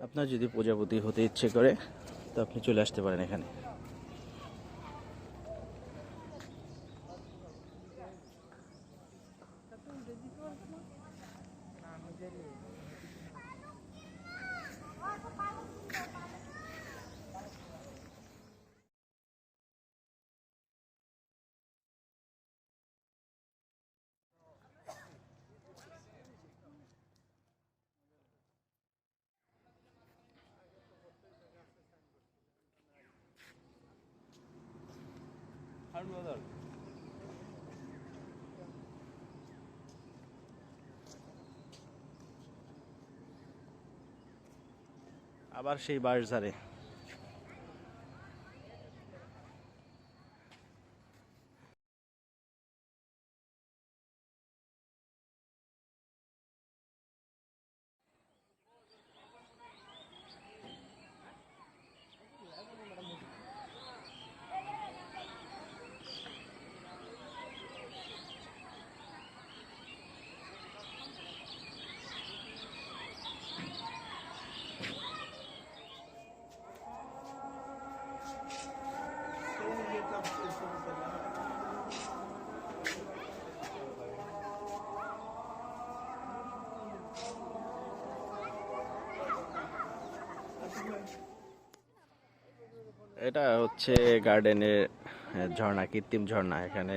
আপনার যদি প্রজাপতি হতে ইচ্ছে করে তো আপনি চলে আসতে পারেন এখানে। আবার সেই বাঁশঝাড়ে এটা হচ্ছে গার্ডেনের ঝর্ণা কৃত্রিম ঝর্ণা এখানে।